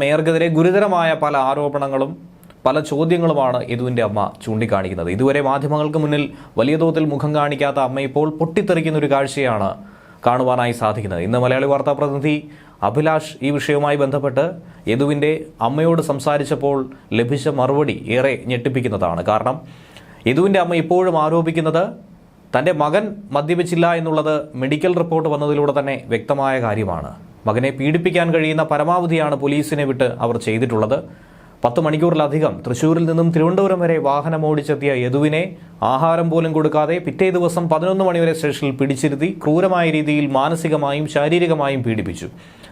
മേയർക്കെതിരെ ഗുരുതരമായ പല ആരോപണങ്ങളും പല ചോദ്യങ്ങളുമാണ് യദുവിന്റെ അമ്മ ചൂണ്ടിക്കാണിക്കുന്നത്. ഇതുവരെ മാധ്യമങ്ങൾക്ക് മുന്നിൽ വലിയ തോതിൽ മുഖം കാണിക്കാത്ത അമ്മ ഇപ്പോൾ പൊട്ടിത്തെറിക്കുന്ന ഒരു കാഴ്ചയാണ് കാണുവാനായി സാധിക്കുന്നത്. ഇന്ന് മലയാളി വാർത്താ പ്രതിനിധി അഭിലാഷ് ഈ വിഷയവുമായി ബന്ധപ്പെട്ട് യദുവിന്റെ അമ്മയോട് സംസാരിച്ചപ്പോൾ ലഭിച്ച മറുപടി ഏറെ ഞെട്ടിപ്പിക്കുന്നതാണ്. കാരണം യദുവിന്റെ അമ്മ ഇപ്പോഴും ആരോപിക്കുന്നത് തന്റെ മകൻ മദ്യപിച്ചില്ല എന്നുള്ളത് മെഡിക്കൽ റിപ്പോർട്ട് വന്നതിലൂടെ തന്നെ വ്യക്തമായ കാര്യമാണ്. മകനെ പീഡിപ്പിക്കാൻ കഴിയുന്ന പരമാവധിയാണ് പോലീസിനെ വിട്ട് അവർ ചെയ്തിട്ടുള്ളത്. പത്ത് മണിക്കൂറിലധികം തൃശൂരിൽ നിന്നും തിരുവനന്തപുരം വരെ വാഹനം ഓടിച്ചെത്തിയ യദുവിനെ ആഹാരം പോലും കൊടുക്കാതെ പിറ്റേ ദിവസം പതിനൊന്ന് മണിവരെ സ്റ്റേഷനിൽ പിടിച്ചിരുത്തി ക്രൂരമായ രീതിയിൽ മാനസികമായും ശാരീരികമായും പീഡിപ്പിച്ചു.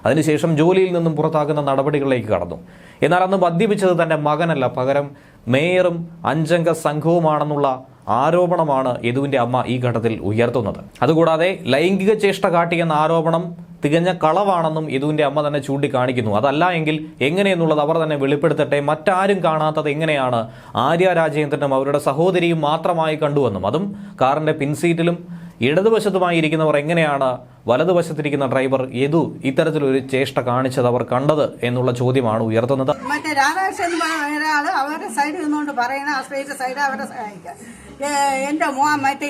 അതിനുശേഷം ജോലിയിൽ നിന്നും പുറത്താക്കുന്ന നടപടികളിലേക്ക് കടന്നു. എന്നാൽ അന്ന് മദ്യപിച്ചത് തന്റെ മകനല്ല. പകരം മേയറും അഞ്ചംഗ സംഘവുമാണെന്നുള്ള ആരോപണമാണ് യദുവിന്റെ അമ്മ ഈ ഘട്ടത്തിൽ ഉയർത്തുന്നത്. അതുകൂടാതെ ലൈംഗിക ചേഷ്ട കാട്ടിയെന്ന ആരോപണം തികഞ്ഞ കളവാണെന്നും യദുവിന്റെ അമ്മ തന്നെ ചൂണ്ടിക്കാണിക്കുന്നു. അതല്ല എങ്കിൽ എങ്ങനെയെന്നുള്ളത് അവർ തന്നെ വെളിപ്പെടുത്തട്ടെ. മറ്റാരും കാണാത്തത് എങ്ങനെയാണ് ആര്യ രാജേന്ദ്രനും അവരുടെ സഹോദരിയും മാത്രമായി കണ്ടുവെന്നും അതും കാറിന്റെ പിൻസീറ്റിലും ഇടതുവശത്തുമായി ഇരിക്കുന്നവർ എങ്ങനെയാണ് വലതുവശത്തിരിക്കുന്ന ഡ്രൈവർ യദു ഇത്തരത്തിലൊരു ചേഷ്ട കാണിച്ചത് അവർ കണ്ടത് എന്നുള്ള ചോദ്യമാണ് ഉയർത്തുന്നത്. മറ്റേ രാധാകൃഷ്ണൻ അവരുടെ സൈഡിൽ നിന്നുകൊണ്ട് പറയുന്ന ആ സൈഡ് അവരുടെ സഹായിക്കാം ഏ, എന്റെ മോൻ മറ്റേ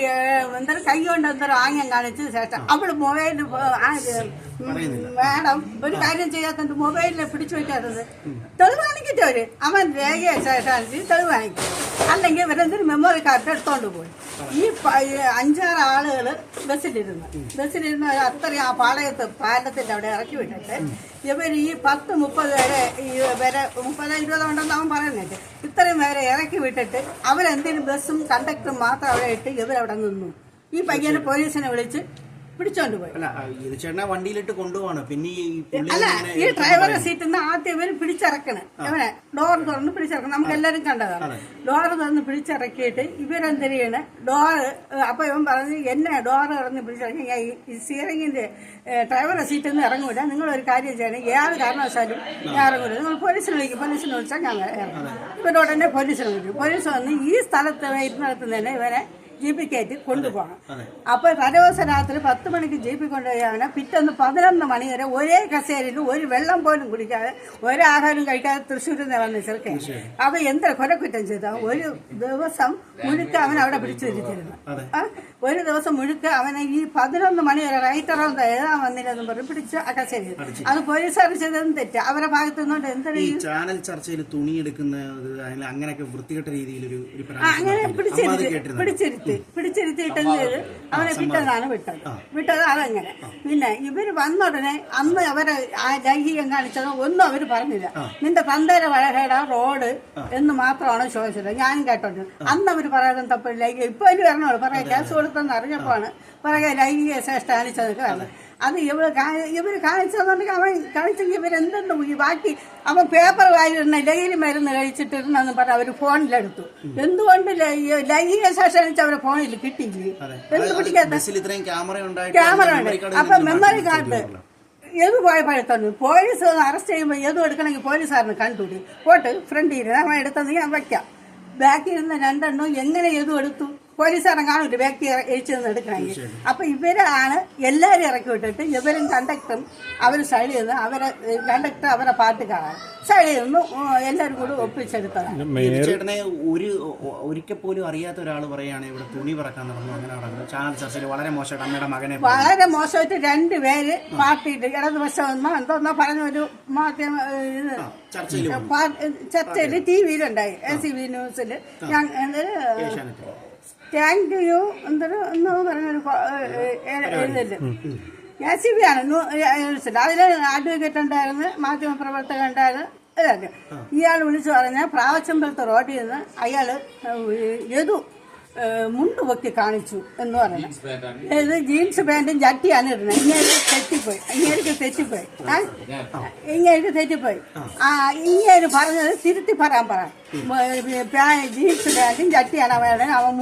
എന്തൊരു കൈ കൊണ്ട് എന്തൊരു ആംഗ്യം കാണിച്ച് ശേഷം അവൾ മൊബൈലിൽ മാഡം ഒരു കാര്യം ചെയ്യാത്തത് മൊബൈലിൽ പിടിച്ചു വെക്കാത്തത്. തെളിവ് കാണിക്കട്ടെ അവർ? അവൻ രേഖയെ ശേഷം തെളിവ് കാണിക്കും. അല്ലെങ്കിൽ ഇവരെന്തൊരു മെമ്മറി കാർഡ് എടുത്തോണ്ട് പോയി. ഈ അഞ്ചാറ് ആളുകൾ ബസ്സിലിരുന്ന്. ബസ്സിലിരുന്ന് അത്രയും ആ പാളയത്ത് പാലത്തിന്റെ അവിടെ ഇറക്കി വിട്ടിട്ട് ഇവർ ഈ പത്ത് മുപ്പത് വരെ ഈ വരെ മുപ്പത് ഇരുപത് ഉണ്ടെന്ന് അവൻ പറയുന്നുണ്ട് ഇത്രയും പേരെ ഇറക്കി വിട്ടിട്ട് അവരെന്തിനും ബസ്സും കണ്ടക്ടറും മാത്രം അവിടെ ഇട്ട് ഇവരവിടെ നിന്നു. ഈ പയ്യനെ പോലീസിനെ വിളിച്ച് പിടിച്ചോണ്ട് പോയി. ചേട്ടനെ വണ്ടിയിലിട്ട് കൊണ്ടുപോകണം പിന്നെ അല്ല ഈ ഡ്രൈവറെ സീറ്റിൽ നിന്ന് ആദ്യം ഇവർ പിടിച്ചിറക്കണ്. ഇവനെ ഡോർ തുറന്ന് പിടിച്ചിറക്കണം. നമുക്ക് എല്ലാരും കണ്ടതാണ് ഡോർ തുറന്ന് പിടിച്ചിറക്കിയിട്ട് ഇവരെന്ത് ചെയ്യണ്? ഡോർ അപ്പൊ ഇവൻ പറഞ്ഞു എന്നെ ഡോർ തുറന്ന് പിടിച്ചിറക്കി. ഞാൻ ഈ- സീറിങ്ങിന്റെ ഡ്രൈവറെ സീറ്റിൽ നിന്ന് ഇറങ്ങൂല. നിങ്ങൾ ഒരു കാര്യം ചെയ്യണം. ഏത് കാരണവശാലും ഞാൻ ഇറങ്ങൂല. നിങ്ങൾ പോലീസിനെ വിളിക്കും. പോലീസിനെ വിളിച്ചാൽ ഞാൻ ഇറങ്ങും. ഇവരോട് തന്നെ പോലീസിനെ വിളിക്കും. പോലീസ് വന്ന് ഈ സ്ഥലത്ത് ഇരുന്നിടത്ത് തന്നെ ഇവനെ ജീപ്പിൽ കയറ്റി കൊണ്ടുപോകണം. അപ്പോൾ തലേദിവസം രാത്രി പത്ത് മണിക്ക് ജീപ്പിൽ കൊണ്ടുപോയാൽ പിറ്റേന്ന് പതിനൊന്ന് മണി വരെ ഒരേ കസേരയിൽ ഒരു വെള്ളം പോലും കുടിക്കാതെ ഒരാഹാരം കഴിക്കാതെ തൃശ്ശൂരിൽ നിന്ന് വന്ന ചെറുക്കൻ. അവ എന്ത്ര കൊലക്കുറ്റം ചെയ്ത? ഒരു ദിവസം മുഴുക്ക അവൻ അവിടെ പിടിച്ചു വെച്ചിരുന്നു. ഒരു ദിവസം മുഴുക്ക അവനെ ഈ പതിനൊന്ന് മണി വരെ റൈറ്ററോ എഴുതാൻ വന്നില്ലെന്ന് പറഞ്ഞ് പിടിച്ച് ആ കസേരയിൽ. അത് പോലീസുകാർ ചെയ്തതും തെറ്റ്. അവരുടെ ഭാഗത്തു നിന്നുകൊണ്ട് എന്താണ് ഈ ചാനൽ ചർച്ചയിൽ തുണി എടുക്കുന്ന അങ്ങനെയൊക്കെ വൃത്തികെട്ട രീതിയിൽ ഒരു അങ്ങനെ പിടിച്ചിരുത്തി പിടിച്ചിരുത്തി. പിടിച്ചിരുത്തിയിട്ട് എന്ത് അവനെ വിട്ടതാണ് വിട്ടത്. വിട്ടത് അതങ്ങനെ. പിന്നെ ഇവർ വന്ന ഉടനെ അന്ന് അവരെ ആ ലൈംഗികം കാണിച്ചത് ഒന്നും അവർ പറഞ്ഞില്ല. നിന്റെ തന്തേര വഴകേട റോഡ് എന്ന് മാത്രമാണ് ചോദിച്ചത്. ഞാനും കേട്ടോണ്ട്. അന്ന് അവർ പറയാതെ തപ്പ് ലൈംഗിക ഇപ്പൊ അതിൽ വരണോളൂ പറയാം കേസ് കൊടുത്തെന്ന് അറിഞ്ഞപ്പോഴാണ് പറയാ ലൈംഗിക ശ്രേഷ്ഠ കാണിച്ചതൊക്കെ അത് ഇവർ ഇവർ കാണിച്ചതെന്നുണ്ടെങ്കിൽ അവൻ കാണിച്ചെങ്കിൽ ഇവരെന്തുണ്ട് ഈ ബാക്കി അവൻ പേപ്പർ വായിരുന്ന ലൈംഗിക മരുന്ന് കഴിച്ചിട്ടിരുന്നെന്ന് പറഞ്ഞ് അവർ ഫോണിലെടുത്തു. എന്തുകൊണ്ട് ലൈംഗിക ശേഷം അവരെ ഫോണിൽ കിട്ടിയില്ലേ? എന്ത് പിടിക്കാത്ത ക്യാമറ ഉണ്ട്. അപ്പൊ മെമ്മറി കാർഡ്. ഏത് പോയ പഴത്തൊന്നും പോലീസ് അറസ്റ്റ് ചെയ്യുമ്പോൾ ഏതും എടുക്കണമെങ്കിൽ പോലീസുകാരനെ കണ്ടുപിടി. പോട്ട് ഫ്രണ്ട് ഇരുന്ന് അവൻ എടുത്തത് ഞാൻ വയ്ക്കാം. ബാക്കിൽ ഇരുന്ന രണ്ടെണ്ണം എങ്ങനെ ഏതും എടുത്തു? പോലീസുകാരൻ ഒരു വ്യക്തി എഴിച്ചു നിന്ന് എടുക്കണമെങ്കിൽ. അപ്പൊ ഇവരാണ് എല്ലാരും ഇറക്കി വിട്ടിട്ട് ഇവരും കണ്ടക്ടറും അവർ സൈഡിൽ നിന്ന് അവരെ കണ്ടക്ടർ അവരെ പാട്ട് കാണാൻ സൈഡിൽ നിന്ന് എല്ലാവരും കൂടി ഒപ്പിച്ചെടുത്തതാണ്. ചേട്ടനെ ഒരു ഒരിക്കൽ പോലും അറിയാത്ത ഒരാൾ പറയാണ് ഇവിടെ തുണി പറക്കാൻ നടന്നു അങ്ങനെ നടന്നു ചാനൽ ചർച്ചയിൽ വളരെ മോശമായിട്ട് അമ്മയുടെ മകനെ വളരെ മോശമായിട്ട് രണ്ടുപേര് പാർട്ടിയിട്ട് ഇടതുപക്ഷം എന്നോ എന്തോന്നോ പറഞ്ഞ ഒരു മാധ്യമ ചർച്ചയിൽ ടി വിയിലുണ്ടായി. എ സി ബി ന്യൂസിൽ ഞാൻ ഏഷ്യാനെറ്റ്. താങ്ക് യു എന്തൊരു? എന്ന് പറഞ്ഞൊരു എഴുതൽ എ സി ബി ആണ് ന്യൂസിൽ അതിൽ അഡ്വക്കേറ്റ് ഉണ്ടായിരുന്നു മാധ്യമപ്രവർത്തകൻ ഉണ്ടായിരുന്നു. ഇതൊക്കെ ഇയാൾ വിളിച്ചു പറഞ്ഞ പ്രാവച്ചമ്പലത്തെ റോഡിൽ നിന്ന് അയാൾ യദു മുണ്ട് പൊക്കി കാണിച്ചു എന്ന് പറഞ്ഞു ഇത് ജീൻസ് പാന്റും ചട്ടിയാണ് ഇടുന്നത്. ഇങ്ങനെ തെറ്റിപ്പോയി. ഇങ്ങനെ തെറ്റിപ്പോയി. ആ? ഇങ്ങനെ തെറ്റിപ്പോയി. ആ. ഇങ്ങനെ പറഞ്ഞത് തിരുത്തി പറയാൻ പറ. മ- പാ- ജീൻസ് പാന്റും ചട്ടിയാണ് അവൻ അവൻ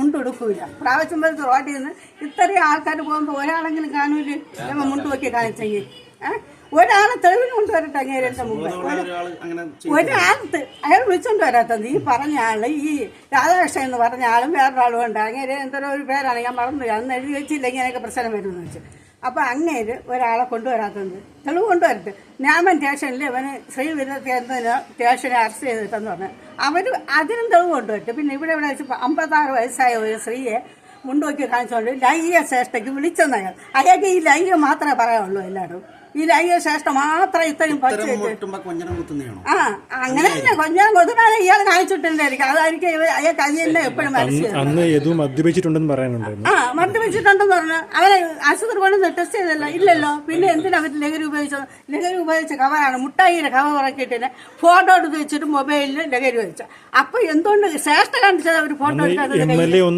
പ്രാവശ്യം പോലത്തെ റോട്ടിൽ നിന്ന് ഇത്രയും ആൾക്കാർ പോകുമ്പോൾ ഒരാളെങ്കിലും കാണൂല്ലേ അവൻ മുണ്ട് പൊക്കി കാണിച്ചെങ്കിൽ. ആ? ഒരാളെ തെളിവിന് കൊണ്ടുവരട്ടെ അങ്ങേരെ മുമ്പ്. ഒരാൾ അങ്ങനെ ചെയ്തു. ഒരാളത്ത് അയാൾ വിളിച്ചോണ്ട് വരാത്തത് ഈ പറഞ്ഞ ആൾ ഈ രാധാകൃഷ്ണൻ എന്ന് പറഞ്ഞ ആളും വേറൊരാളും ഉണ്ട്. അങ്ങേര് എന്തോ ഒരു പേരാണ് ഞാൻ മറന്നു അന്ന് എഴുതി വെച്ചില്ല ഇങ്ങനെയൊക്കെ പ്രശ്നം വരുമെന്ന് വെച്ച്. അപ്പൊ അങ്ങേര് ഒരാളെ കൊണ്ടുവരാത്തത് തെളിവ് കൊണ്ടുവരട്ടെ. ഞാമൻ സ്റ്റേഷനിൽ ഇവന് ശ്രീവിദ്യാർത്ഥിന് സ്റ്റേഷനെ അറസ്റ്റ് ചെയ്തിട്ടെന്ന് പറഞ്ഞു. അവർ അതിനും തെളിവ് കൊണ്ടുവരട്ടെ. പിന്നെ ഇവിടെ ഇവിടെ വെച്ച് അമ്പത്താറ് വയസ്സായ ഒരു സ്ത്രീയെ മുണ്ടോക്കി കാണിച്ചുകൊണ്ട് ലൈംഗിക ശ്രേഷ്ഠയ്ക്ക് വിളിച്ചെന്നയാൾ അയാൾക്ക് ഈ ലൈംഗികം മാത്രമേ പറയാനുള്ളൂ എല്ലാവരും ഈ ലൈംഗിക ശേഷം മാത്രം ഇത്രയും കൊഞ്ഞനം ആ അങ്ങനെ തന്നെ കൊഞ്ഞാൻ കൊതുനാണ് ഇയാൾ കാണിച്ചിട്ടുണ്ടായിരിക്കും. അതായിരിക്കും ഇവ- കഴിയല്ലേ തന്നെ എപ്പോഴും അന്ന് യദു മദ്യപിച്ചിട്ടുണ്ടെന്ന് പറയാനുണ്ടായിരുന്നു. ആ മദ്യപിച്ചിട്ടുണ്ടെന്ന് പറഞ്ഞു. അവരെ ആശുപത്രി കൊണ്ട് ടെസ്റ്റ് ചെയ്തല്ലോ. ഇല്ലല്ലോ. പിന്നെ എന്തിനാ അവർ ലഹരി ഉപയോഗിച്ചത്? ലഹരി ഉപയോഗിച്ച കവറാണ് മുട്ടായിയുടെ കവർ ഇറക്കിയിട്ട് ഫോട്ടോ എടുത്ത് വെച്ചിട്ട് മൊബൈലിൽ ലഹരി വെച്ച അപ്പൊ എന്തുകൊണ്ട് ശ്രേഷ്ഠ കാണിച്ചത് അവർ ഫോട്ടോ എടുക്കാതെ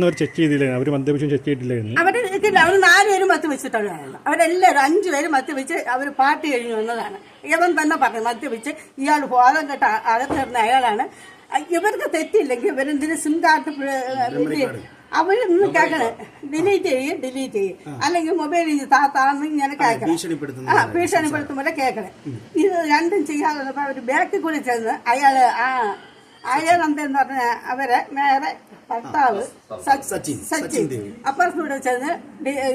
അവർ ചെക്ക് ചെയ്തില്ല അവർ മദ്യപിച്ചും ചെക്ക് ചെയ്തില്ലായിരുന്നു. അവർ അവർ നാലുപേരും മത്ത് വെച്ചിട്ടാണ് കാണുന്നത് അവരെല്ലാവരും അഞ്ചുപേരും മദ്യപിച്ച് മത്ത് അവർ പാർട്ടി കഴിഞ്ഞു വന്നതാണ് ഇവൻ തന്നെ പറഞ്ഞു മദ്യപിച്ച് ഇയാൾ ബോധം കെട്ട അകത്തിരുന്ന അയാളാണ്. ഇവർക്ക് തെറ്റില്ലെങ്കിൽ ഇവരെന്തിന് സിം കാർഡ്. നിന്ന് കേൾക്കണേ. ഡിലീറ്റ് ചെയ്യും ഡിലീറ്റ് ചെയ്യും. അല്ലെങ്കിൽ മൊബൈലിൽ താത്താന്ന് ഇങ്ങനെ കേൾക്കണം. ആ ഭീഷണിപ്പെടുത്തുമ്പോൾ കേൾക്കണേ. ഇത് രണ്ടും ചെയ്യാതെ അവർ അവർ ബാക്കിൽ കൂടി ചെന്ന് അയാൾ ആ അയാളെന്തെന്ന് പറഞ്ഞ അവരെ നേരെ ഭർത്താവ് സച്ചിൻ, സച്ചിൻ. അപ്പുറത്തൂടെ ചെന്ന്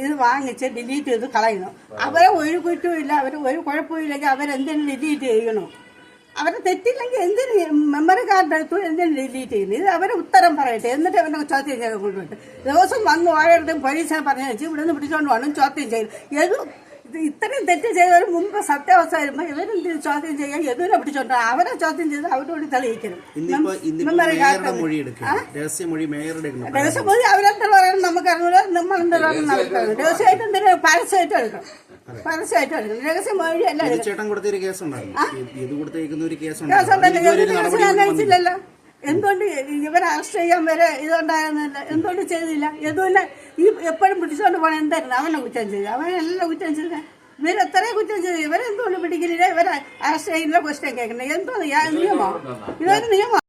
ഇത് വാങ്ങിച്ച് ഡിലീറ്റ് ചെയ്ത് കളയുന്നു. അവരെ ഒരു കുറ്റവും അവർ ഒരു കുഴപ്പമില്ലെങ്കിൽ അവരെന്തിനും ഡിലീറ്റ് ചെയ്യണോ? അവരെ തെറ്റില്ലെങ്കിൽ എന്തിന് മെമ്മറി കാർഡ് എടുത്തു എന്തിന് ഡിലീറ്റ് ചെയ്യുന്നു? ഇത് അവരെ ഉത്തരം പറയട്ടെ. എന്നിട്ട് അവനെ ചോദ്യം ചെയ്യാൻ കൊണ്ടുപോയിട്ട് ദിവസം വന്ന് ഓരോരുത്തരും പോലീസിനെ പറഞ്ഞു ഇവിടെ നിന്ന് പിടിച്ചോണ്ട് വേണം ചോദ്യം ചെയ്യും ഏത് ഇത്രയും തെറ്റ് ചെയ്തവർ മുമ്പ് സത്യാവസ്ഥ വരുമ്പോൾ ഇവരെന്ത് ചോദ്യം ചെയ്യാൻ എതിരെ പിടിച്ചോണ്ട് അവരെ ചോദ്യം ചെയ്ത് അവരോട് തെളിയിക്കണം. രഹസ്യമൊഴി അവരെന്താ പറയണം നമുക്കറിയില്ല നമ്മളെന്താ പറയണം രഹസ്യമായിട്ട് എന്തിനാ? പരസ്യമായിട്ട് എടുക്കണം. പരസ്യമായിട്ട് എടുക്കണം. രഹസ്യമൊഴി അല്ല ചേട്ടൻ കൊടുത്തൊരു കേസുണ്ടായിരുന്നു. ഇത് കൊടുത്തേക്കുന്ന ഒരു കേസ് ദിവസം തന്നെ ഉണ്ടായിരുന്നു ഇതുവരെ ഒരു ദിവസം നടപടി അന്വേഷിച്ചില്ലല്ലോ എന്തുകൊണ്ട് ഇവരെ അറസ്റ്റ് ചെയ്യാൻ വരെ ഇതുണ്ടായിരുന്നില്ല? എന്തുകൊണ്ട് ചെയ്തില്ല? ഇതുമില്ല. ഈ എപ്പോഴും പിടിച്ചുകൊണ്ട് പോകണം എന്തായിരുന്നു? അവനെ കുറ്റം ചെയ്തു. അവനെല്ലാം കുറ്റം ചെയ്ത. ഇവർ കുറ്റം ചെയ്തു. ഇവരെന്തുകൊണ്ട് പിടിക്കുന്നില്ല? ഇവരെ അറസ്റ്റ് ചെയ്യുന്നില്ല ക്വസ്റ്റ്യൻ കേൾക്കുന്നത് എന്തോ നിയമോ? ഇതൊരു നിയമം.